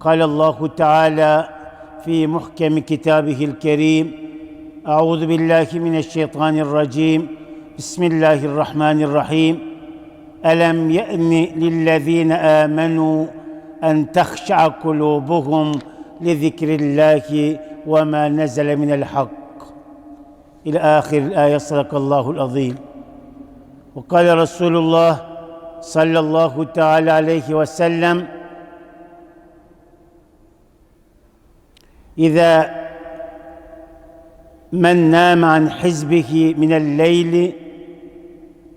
قال الله تعالى في محكم كتابه الكريم أعوذ بالله من الشيطان الرجيم بسم الله الرحمن الرحيم. ألم يأن للذين آمنوا أن تخشع قلوبهم لذكر الله وما نزل من الحق؟ إلى آخر الآية صدق الله العظيم. وقال رسول الله صلى الله تعالى عليه وسلم إذا من نام عن حزبه من الليل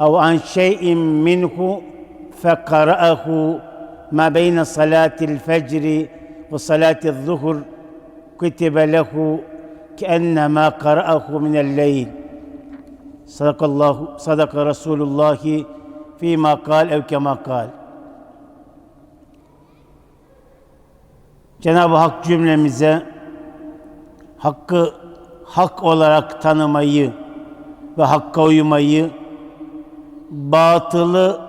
أو عن شيء منه فقرأه ما بين صلاة الفجر وصلاة الظهر كتب له كأنما قرأه من الليل. صدق الله صدق رسول الله فيما قال أو كما قال. Cenab-ı Hak cümlemize hakkı hak olarak tanımayı ve hakka uymayı, batılı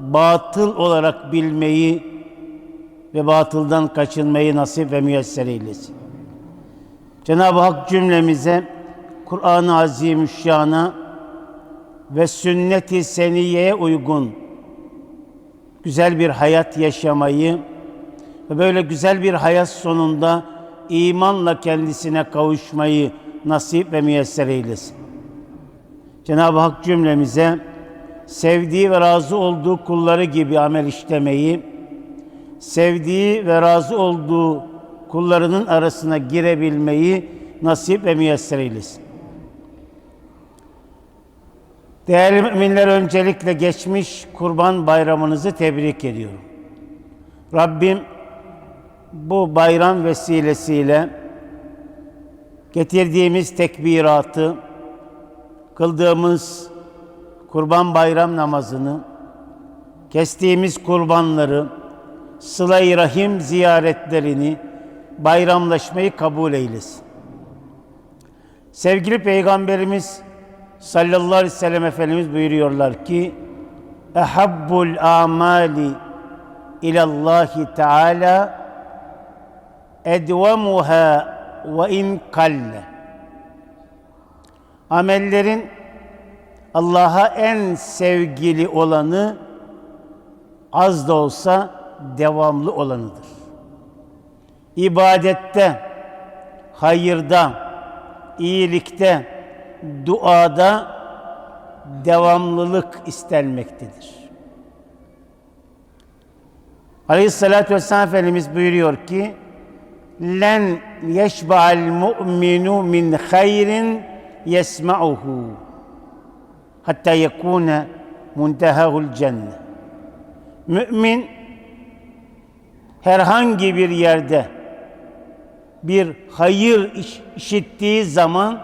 batıl olarak bilmeyi ve batıldan kaçınmayı nasip ve müyesser eylesin. Cenab-ı Hak cümlemize Kur'an-ı Azimüşşan'a ve sünnet-i seniyeye uygun güzel bir hayat yaşamayı ve böyle güzel bir hayat sonunda imanla kendisine kavuşmayı nasip ve müyesser eylesin. Cenab-ı Hak cümlemize sevdiği ve razı olduğu kulları gibi amel işlemeyi, sevdiği ve razı olduğu kullarının arasına girebilmeyi nasip ve müyesser eylesin. Değerli müminler öncelikle geçmiş Kurban Bayramınızı tebrik ediyorum. Rabbim bu bayram vesilesiyle getirdiğimiz tekbiratı, kıldığımız kurban bayram namazını, kestiğimiz kurbanları, sıla-i rahim ziyaretlerini, bayramlaşmayı kabul eylesin. Sevgili Peygamberimiz sallallahu aleyhi ve sellem Efendimiz buyuruyorlar ki, Ehabbul amali ilallahi teala edvemuha ve in kalle. Amellerin Allah'a en sevgili olanı az da olsa devamlı olanıdır. İbadette, hayırda, iyilikte, duada devamlılık istenmektedir. Aleyhissalatü vesselam Efendimiz buyuruyor ki, len yeşba'al mu'minu min hayrin yesma'uhu hatta yekune muntehahul cennet. Mümin herhangi bir yerde bir hayır iş, işittiği zaman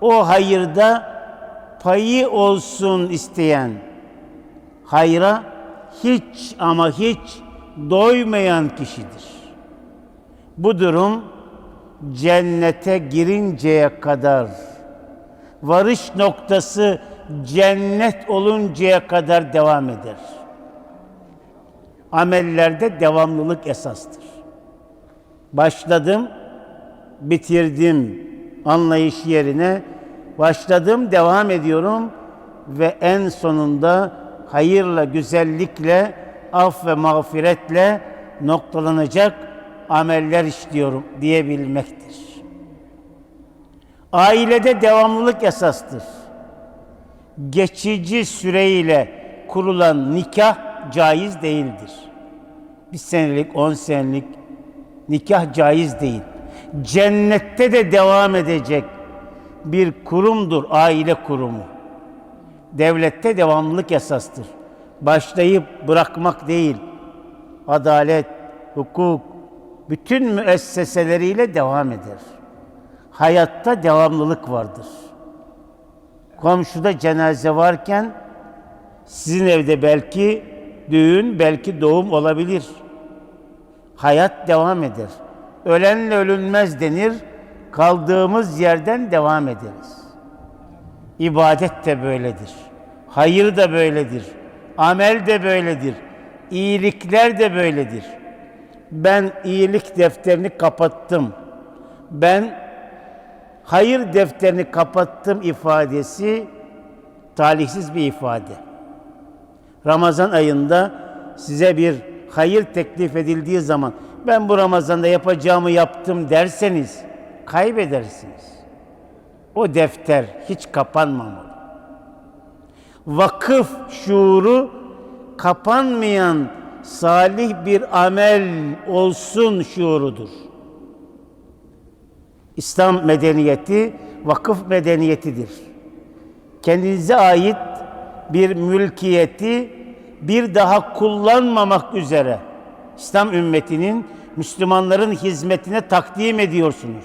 o hayırda payı olsun isteyen hayra hiç ama hiç doymayan kişidir. Bu durum cennete girinceye kadar varış noktası cennet oluncaya kadar devam eder. Amellerde devamlılık esastır. Başladım, bitirdim anlayış yerine başladım, devam ediyorum ve en sonunda hayırla, güzellikle, af ve mağfiretle noktalanacak ameller işliyorum diyebilmektir. Ailede devamlılık esastır. Geçici süreyle kurulan nikah caiz değildir. Bir senelik, on senelik nikah caiz değil. Cennette de devam edecek bir kurumdur aile kurumu. Devlette devamlılık esastır. Başlayıp bırakmak değil. Adalet, hukuk, bütün müesseseleriyle devam eder. Hayatta devamlılık vardır. Komşuda cenaze varken sizin evde belki düğün, belki doğum olabilir. Hayat devam eder. Ölenle ölünmez denir. Kaldığımız yerden devam ederiz. İbadet de böyledir. Hayır da böyledir. Amel de böyledir. İyilikler de böyledir. Ben iyilik defterini kapattım. Ben hayır defterini kapattım ifadesi talihsiz bir ifade. Ramazan ayında size bir hayır teklif edildiği zaman ben bu Ramazan'da yapacağımı yaptım derseniz kaybedersiniz. O defter hiç kapanmamalı. Vakıf şuuru kapanmayan salih bir amel olsun şuurudur. İslam medeniyeti vakıf medeniyetidir. Kendinize ait bir mülkiyeti bir daha kullanmamak üzere İslam ümmetinin Müslümanların hizmetine takdim ediyorsunuz.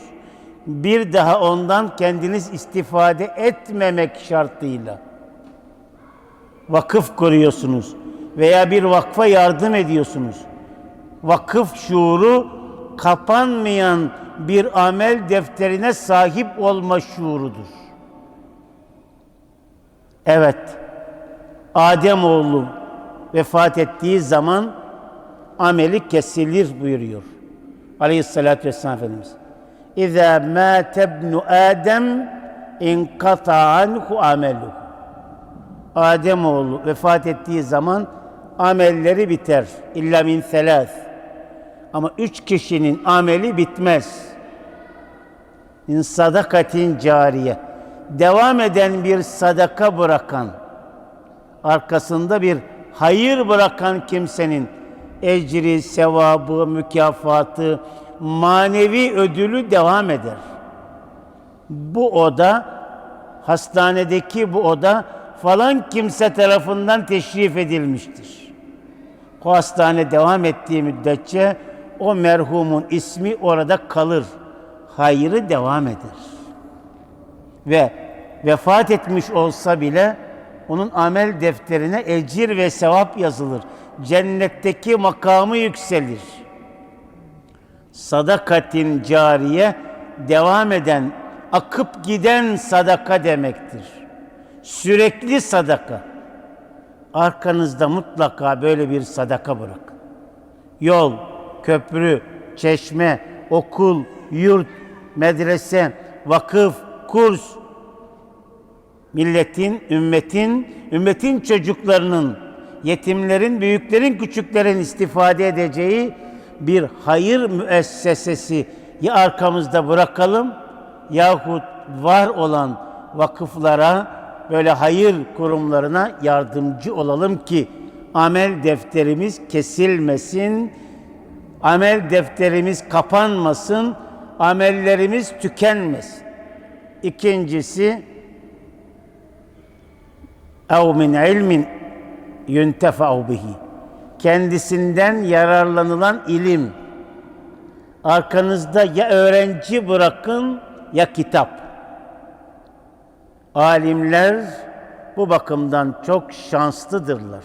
Bir daha ondan kendiniz istifade etmemek şartıyla vakıf kuruyorsunuz veya bir vakfa yardım ediyorsunuz. Vakıf şuuru kapanmayan bir amel defterine sahip olma şuurudur. Evet, Adem oğlu vefat ettiği zaman ameli kesilir buyuruyor. Aleyhissalatü vesselam Efendimiz. İzâ mâte ibnu Adem inkata anhu ameluhu. Adem oğlu vefat ettiği zaman amelleri biter. İlla min selâs. Ama üç kişinin ameli bitmez. Min sadakatin cariye. Devam eden bir sadaka bırakan, arkasında bir hayır bırakan kimsenin ecri, sevabı, mükafatı, manevi ödülü devam eder. Bu oda, hastanedeki bu oda falan kimse tarafından teşrif edilmiştir. O hastane devam ettiği müddetçe o merhumun ismi orada kalır. Hayrı devam eder. Ve vefat etmiş olsa bile onun amel defterine ecir ve sevap yazılır. Cennetteki makamı yükselir. Sadakatin cariye devam eden, akıp giden sadaka demektir. Sürekli sadaka. Arkanızda mutlaka böyle bir sadaka bırak. Yol, köprü, çeşme, okul, yurt, medrese, vakıf, kurs, milletin, ümmetin, ümmetin çocuklarının, yetimlerin, büyüklerin, küçüklerin istifade edeceği bir hayır müessesesi ya arkamızda bırakalım yahut var olan vakıflara böyle hayır kurumlarına yardımcı olalım ki amel defterimiz kesilmesin, amel defterimiz kapanmasın, amellerimiz tükenmesin. İkincisi ev min ilmin yuntefa'u bihi. Kendisinden yararlanılan ilim. Arkanızda ya öğrenci bırakın ya kitap. Alimler bu bakımdan çok şanslıdırlar.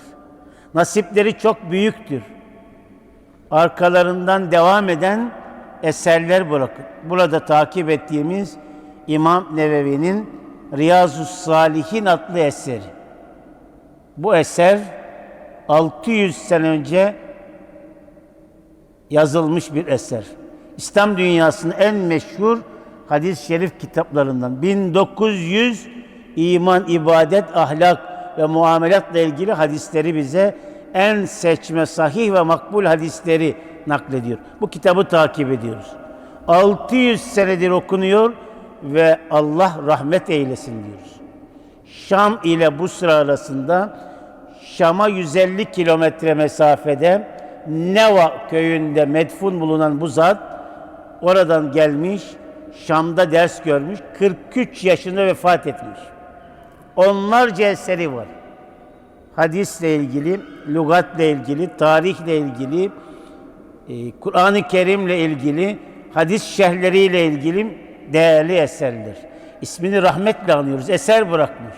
Nasipleri çok büyüktür. Arkalarından devam eden eserler bırakın. Burada takip ettiğimiz İmam Nevevi'nin Riyazu Salihin adlı eseri. Bu eser 600 sene önce yazılmış bir eser. İslam dünyasının en meşhur hadis-i şerif kitaplarından 1900 iman, ibadet, ahlak ve muamelatla ilgili hadisleri bize en seçme, sahih ve makbul hadisleri naklediyor. Bu kitabı takip ediyoruz. 600 senedir okunuyor ve Allah rahmet eylesin diyoruz. Şam ile Busra arasında Şam'a 150 kilometre mesafede Neva köyünde medfun bulunan bu zat oradan gelmiş, Şam'da ders görmüş, 43 yaşında vefat etmiş. Onlarca eseri var. Hadisle ilgili, lügatla ilgili, tarihle ilgili, e, Kur'an-ı Kerim'le ilgili, hadis şerhleriyle ilgili değerli eserler. İsmini rahmetle anıyoruz. Eser bırakmış.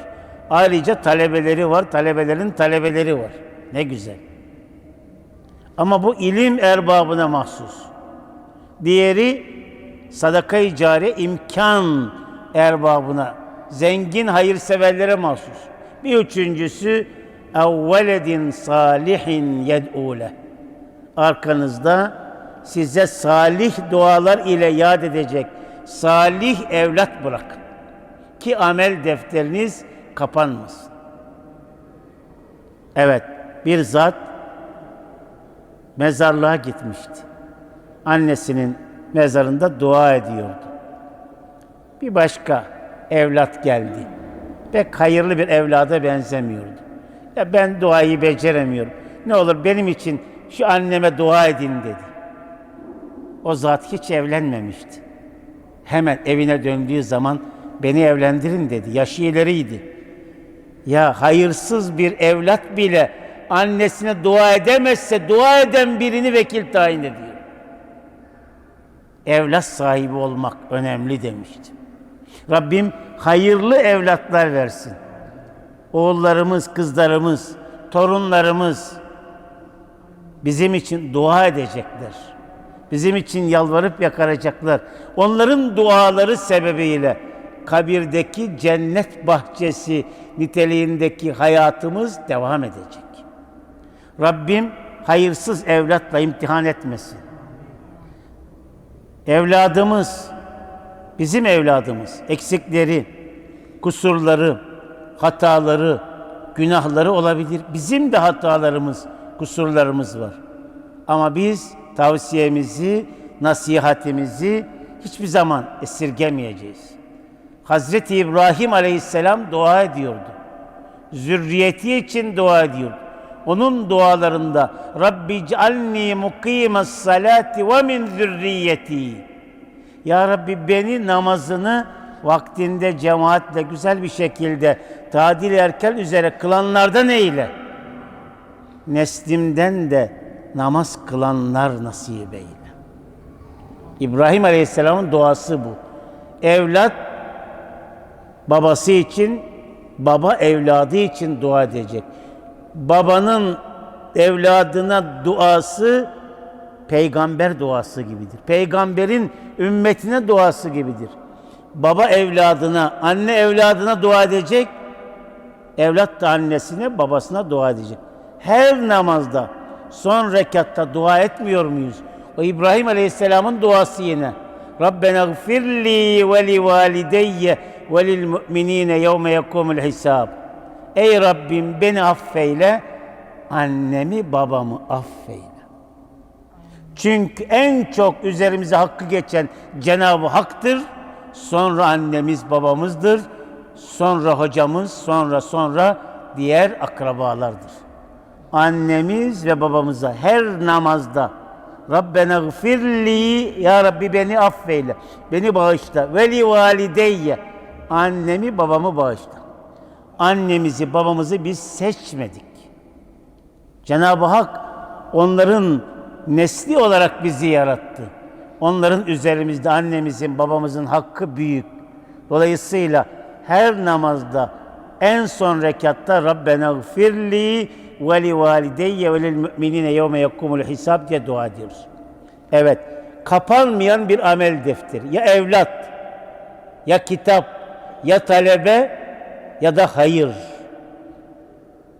Ayrıca talebeleri var, talebelerin talebeleri var. Ne güzel. Ama bu ilim erbabına mahsus. Diğeri sadaka-i cariye imkan erbabına, zengin hayırseverlere mahsus. Bir üçüncüsü evveledin salihin yed'ule. Arkanızda size salih dualar ile yad edecek salih evlat bırakın. Ki amel defteriniz kapanmasın. Evet, bir zat mezarlığa gitmişti. Annesinin mezarında dua ediyordu. Bir başka evlat geldi. Pek hayırlı bir evlada benzemiyordu. Ya ben duayı beceremiyorum. Ne olur benim için şu anneme dua edin dedi. O zat hiç evlenmemişti. Hemen evine döndüğü zaman beni evlendirin dedi. Yaşı ileriydi. Ya hayırsız bir evlat bile annesine dua edemezse dua eden birini vekil tayin ediyor. Evlat sahibi olmak önemli demişti. Rabbim hayırlı evlatlar versin. Oğullarımız, kızlarımız, torunlarımız bizim için dua edecekler. Bizim için yalvarıp yakaracaklar. Onların duaları sebebiyle kabirdeki cennet bahçesi niteliğindeki hayatımız devam edecek. Rabbim hayırsız evlatla imtihan etmesin. Evladımız, bizim evladımız, eksikleri, kusurları, hataları, günahları olabilir. Bizim de hatalarımız, kusurlarımız var. Ama biz tavsiyemizi, nasihatimizi hiçbir zaman esirgemeyeceğiz. Hazreti İbrahim Aleyhisselam dua ediyordu. Zürriyeti için dua ediyordu. Onun dualarında Rabbi cealni mukimes salati ve min zürriyeti. Ya Rabbi beni namazını vaktinde cemaatle güzel bir şekilde tadil erken üzere kılanlardan eyle. Neslimden de namaz kılanlar nasip eyle. İbrahim Aleyhisselam'ın duası bu. Evlat babası için, baba evladı için dua edecek. Babanın evladına duası peygamber duası gibidir. Peygamberin ümmetine duası gibidir. Baba evladına, anne evladına dua edecek. Evlat da annesine, babasına dua edecek. Her namazda son rekatta dua etmiyor muyuz? O İbrahim Aleyhisselam'ın duası yine. Rabbena gfirli ve li valideyye ve lil mu'minine yevme yekumul hisab. Ey Rabbim beni affeyle, annemi babamı affeyle. Çünkü en çok üzerimize hakkı geçen Cenab-ı Hak'tır. Sonra annemiz babamızdır. Sonra hocamız, sonra sonra diğer akrabalardır. Annemiz ve babamıza her namazda Rabbena gfirli ya Rabbi beni affeyle. Beni bağışla. Ve li valideyye. Annemi babamı bağışla. Annemizi babamızı biz seçmedik. Cenab-ı Hak onların nesli olarak bizi yarattı. Onların üzerimizde annemizin, babamızın hakkı büyük. Dolayısıyla her namazda en son rekatta Rabbena gfirli ve li valideyye ve lil müminine yevme yekumul hisab diye dua ediyoruz. Evet, kapanmayan bir amel defteri. Ya evlat, ya kitap, ya talebe ya da hayır.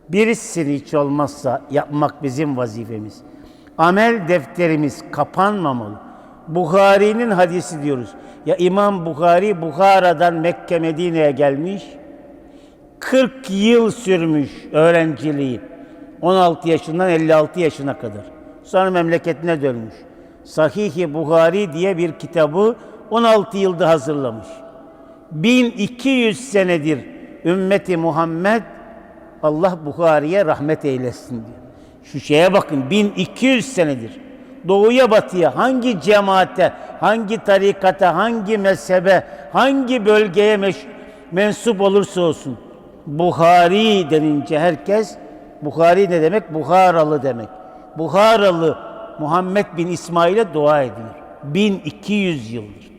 Birisini hiç olmazsa yapmak bizim vazifemiz. Amel defterimiz kapanmamalı. Bukhari'nin hadisi diyoruz. Ya İmam Bukhari Bukhara'dan Mekke Medine'ye gelmiş. 40 yıl sürmüş öğrenciliği. 16 yaşından 56 yaşına kadar. Sonra memleketine dönmüş. Sahih-i Buhari diye bir kitabı 16 yılda hazırlamış. 1200 senedir ümmeti Muhammed Allah Buhari'ye rahmet eylesin diyor. Şu şeye bakın 1200 senedir doğuya batıya hangi cemaate, hangi tarikata, hangi mezhebe, hangi bölgeye meş- mensup olursa olsun Buhari denince herkes Buhari ne demek? Buharalı demek. Buharalı Muhammed bin İsmail'e dua edilir. 1200 yıldır.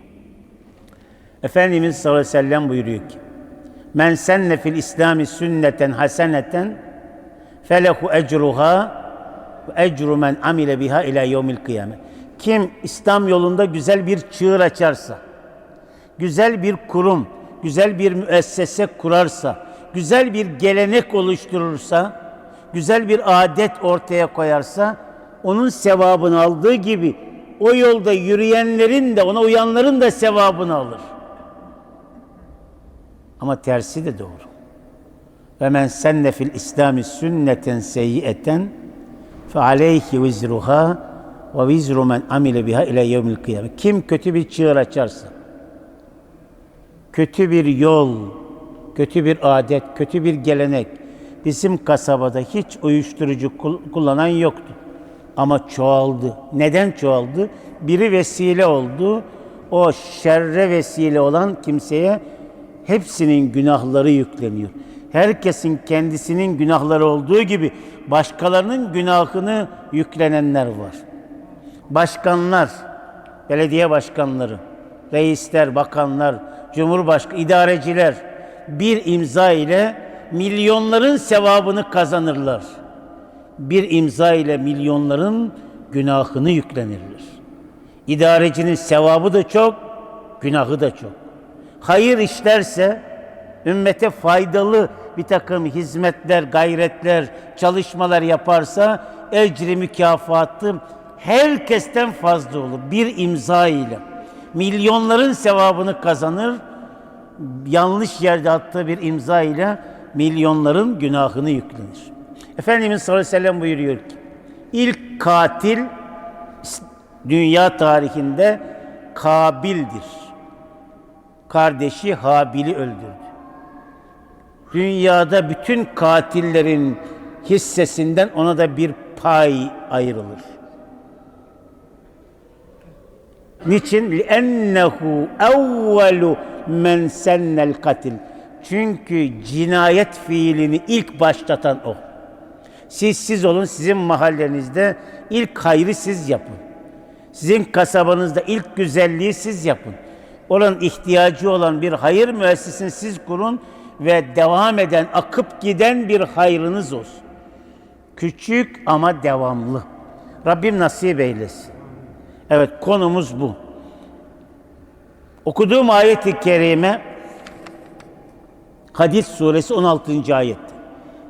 Efendimiz sallallahu aleyhi ve sellem buyuruyor ki Men senne fil İslami sünneten haseneten felehu ecruha ve ecru men amile biha ila yevmil kıyame. Kim İslam yolunda güzel bir çığır açarsa, güzel bir kurum, güzel bir müessese kurarsa, güzel bir gelenek oluşturursa, güzel bir adet ortaya koyarsa, onun sevabını aldığı gibi o yolda yürüyenlerin de ona uyanların da sevabını alır. Ama tersi de doğru. Ve men senne fil İslami sünneten seyyieten fe aleyhi vizruha ve vizru men amile biha ile yevmil kıyamet. Kim kötü bir çığır açarsa, kötü bir yol, kötü bir adet, kötü bir gelenek, bizim kasabada hiç uyuşturucu kul- kullanan yoktu. Ama çoğaldı. Neden çoğaldı? Biri vesile oldu. O şerre vesile olan kimseye hepsinin günahları yükleniyor. Herkesin kendisinin günahları olduğu gibi başkalarının günahını yüklenenler var. Başkanlar, belediye başkanları, reisler, bakanlar, cumhurbaşkanı, idareciler bir imza ile milyonların sevabını kazanırlar. Bir imza ile milyonların günahını yüklenirler. İdarecinin sevabı da çok, günahı da çok. Hayır işlerse, ümmete faydalı bir takım hizmetler, gayretler, çalışmalar yaparsa ecri mükafatı herkesten fazla olur. Bir imza ile milyonların sevabını kazanır. Yanlış yerde attığı bir imza ile milyonların günahını yüklenir. Efendimiz sallallahu aleyhi ve sellem buyuruyor ki ilk katil dünya tarihinde Kabil'dir Kardeşi Habil'i öldürdü. Dünyada bütün katillerin hissesinden ona da bir pay ayrılır. Niçin? لِأَنَّهُ اَوَّلُ مَنْ سَنَّ الْقَتِلِ Çünkü cinayet fiilini ilk başlatan o. Siz siz olun, sizin mahallenizde ilk hayrı siz yapın. Sizin kasabanızda ilk güzelliği siz yapın. Olan ihtiyacı olan bir hayır müessesini siz kurun ve devam eden, akıp giden bir hayrınız olsun. Küçük ama devamlı. Rabbim nasip eylesin. Evet konumuz bu. Okuduğum ayet-i kerime Hadis suresi 16. ayet.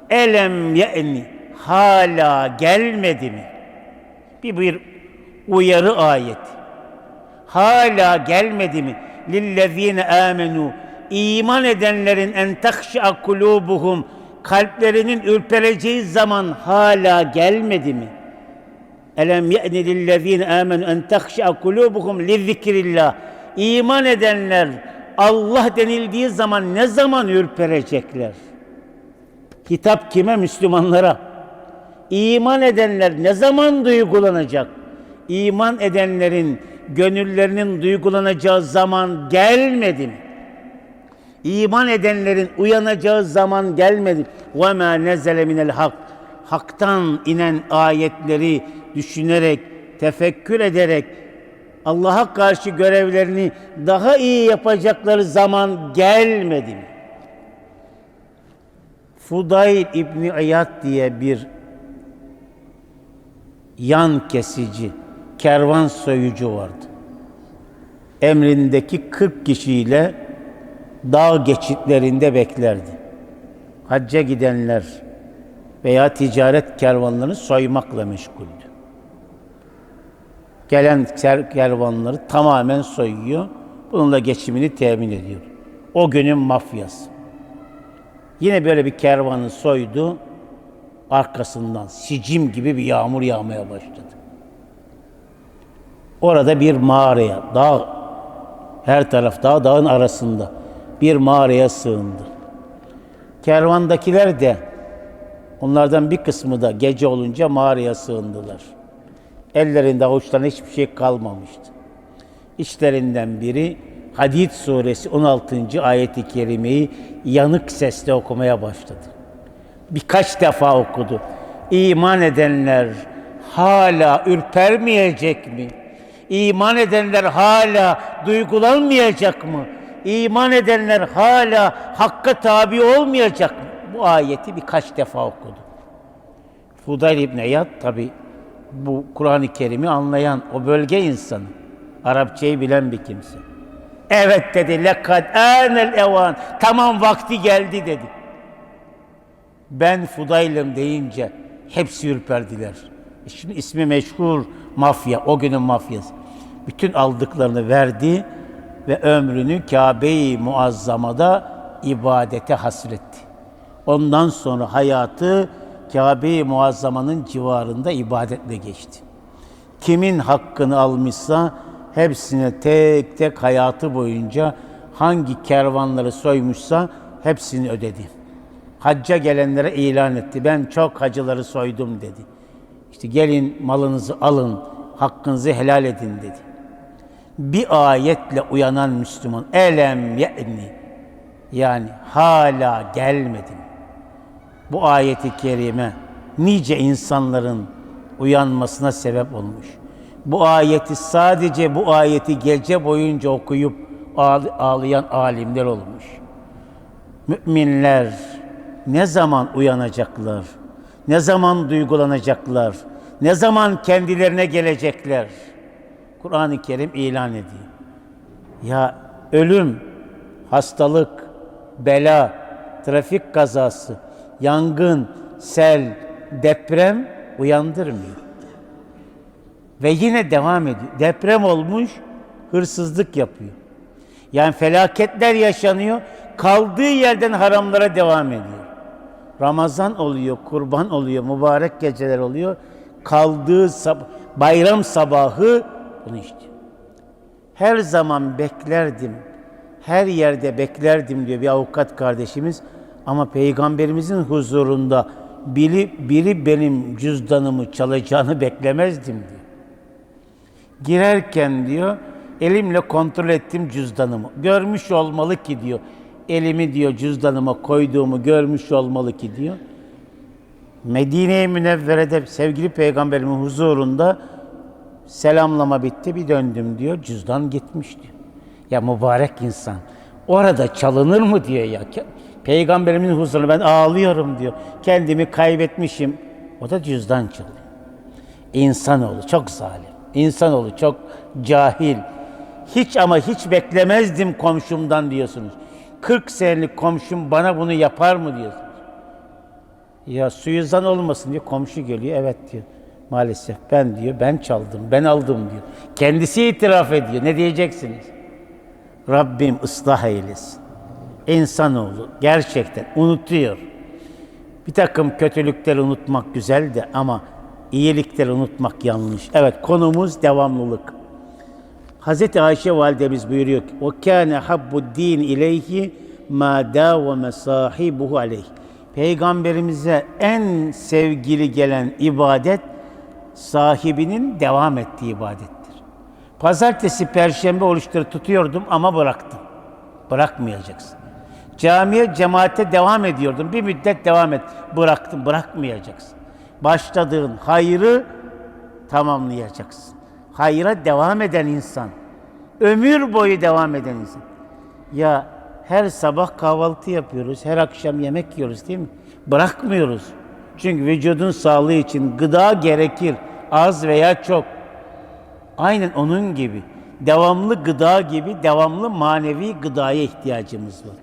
Elem ye'ni hala gelmedi mi? Bir bir uyarı ayet. Hala gelmedi mi? Lillezine amenu iman edenlerin en takşa kulubuhum kalplerinin ürpereceği zaman hala gelmedi mi? Elem ye'ni lillezine amenu en takşa kulubuhum lizzikrillah. İman edenler Allah denildiği zaman ne zaman ürperecekler? Hitap kime? Müslümanlara. İman edenler ne zaman duygulanacak? İman edenlerin gönüllerinin duygulanacağı zaman gelmedi mi? İman edenlerin uyanacağı zaman gelmedi. Ve ma nezele minel hak. Hak'tan inen ayetleri düşünerek, tefekkür ederek Allah'a karşı görevlerini daha iyi yapacakları zaman gelmedi mi? Fudayl İbni İyad diye bir yan kesici kervan soyucu vardı. Emrindeki 40 kişiyle dağ geçitlerinde beklerdi. Hacca gidenler veya ticaret kervanlarını soymakla meşguldü. Gelen kervanları tamamen soyuyor. Bununla geçimini temin ediyor. O günün mafyası. Yine böyle bir kervanı soydu. Arkasından sicim gibi bir yağmur yağmaya başladı. Orada bir mağaraya, dağ, her taraf dağ, dağın arasında bir mağaraya sığındı. Kervandakiler de onlardan bir kısmı da gece olunca mağaraya sığındılar. Ellerinde avuçlarında hiçbir şey kalmamıştı. İçlerinden biri Hadid suresi 16. ayeti kerimeyi yanık sesle okumaya başladı. Birkaç defa okudu. İman edenler hala ürpermeyecek mi? İman edenler hala duygulanmayacak mı? İman edenler hala hakka tabi olmayacak mı? Bu ayeti birkaç defa okudu. Fudayl İbni İyad tabi bu Kur'an-ı Kerim'i anlayan o bölge insanı. Arapçayı bilen bir kimse. Evet dedi. Lekad anel evan. Tamam vakti geldi dedi. Ben Fudayl'ım deyince hepsi ürperdiler. Şimdi ismi meşhur mafya, o günün mafyası. Bütün aldıklarını verdi ve ömrünü Kabe-i Muazzama'da ibadete hasretti. Ondan sonra hayatı Kabe-i Muazzama'nın civarında ibadetle geçti. Kimin hakkını almışsa hepsine tek tek hayatı boyunca hangi kervanları soymuşsa hepsini ödedi. Hacca gelenlere ilan etti. Ben çok hacıları soydum dedi. İşte gelin malınızı alın, hakkınızı helal edin dedi. Bir ayetle uyanan Müslüman elem ye'ni yani hala gelmedim. Bu ayeti kerime nice insanların uyanmasına sebep olmuş. Bu ayeti sadece bu ayeti gece boyunca okuyup ağlayan alimler olmuş. Müminler ne zaman uyanacaklar? Ne zaman duygulanacaklar? Ne zaman kendilerine gelecekler? Kur'an-ı Kerim ilan ediyor. Ya ölüm, hastalık, bela, trafik kazası, yangın, sel, deprem uyandırmıyor. Ve yine devam ediyor. Deprem olmuş, hırsızlık yapıyor. Yani felaketler yaşanıyor, kaldığı yerden haramlara devam ediyor. Ramazan oluyor, kurban oluyor, mübarek geceler oluyor. Kaldığı sab- bayram sabahı bunu işte. Her zaman beklerdim, her yerde beklerdim diyor bir avukat kardeşimiz. Ama peygamberimizin huzurunda biri, biri benim cüzdanımı çalacağını beklemezdim diyor. Girerken diyor elimle kontrol ettim cüzdanımı. Görmüş olmalı ki diyor elimi diyor cüzdanıma koyduğumu görmüş olmalı ki diyor. Medine-i Münevvere'de sevgili peygamberimin huzurunda selamlama bitti bir döndüm diyor cüzdan gitmiş diyor. Ya mübarek insan orada çalınır mı diyor ya. Peygamberimin huzurunda ben ağlıyorum diyor. Kendimi kaybetmişim. O da cüzdan çalıyor. İnsanoğlu çok zalim. İnsanoğlu çok cahil. Hiç ama hiç beklemezdim komşumdan diyorsunuz. 40 senelik komşum bana bunu yapar mı diyorsunuz. Ya suizan olmasın diyor. Komşu geliyor. Evet diyor. Maalesef ben diyor. Ben çaldım. Ben aldım diyor. Kendisi itiraf ediyor. Ne diyeceksiniz? Rabbim ıslah eylesin. İnsanoğlu gerçekten unutuyor. Bir takım kötülükleri unutmak güzel de ama iyilikleri unutmak yanlış. Evet konumuz devamlılık. Hazreti Ayşe validemiz buyuruyor ki o kâne habbu din ileyhi ma dâveme sahibuhu aleyh. Peygamberimize en sevgili gelen ibadet sahibinin devam ettiği ibadettir. Pazartesi, perşembe oruçları tutuyordum ama bıraktım. Bırakmayacaksın. Camiye, cemaate devam ediyordum. Bir müddet devam et. Bıraktım, bırakmayacaksın. Başladığın hayrı tamamlayacaksın. Hayra devam eden insan. Ömür boyu devam eden insan. Ya her sabah kahvaltı yapıyoruz, her akşam yemek yiyoruz değil mi? Bırakmıyoruz. Çünkü vücudun sağlığı için gıda gerekir. Az veya çok. Aynen onun gibi. Devamlı gıda gibi devamlı manevi gıdaya ihtiyacımız var.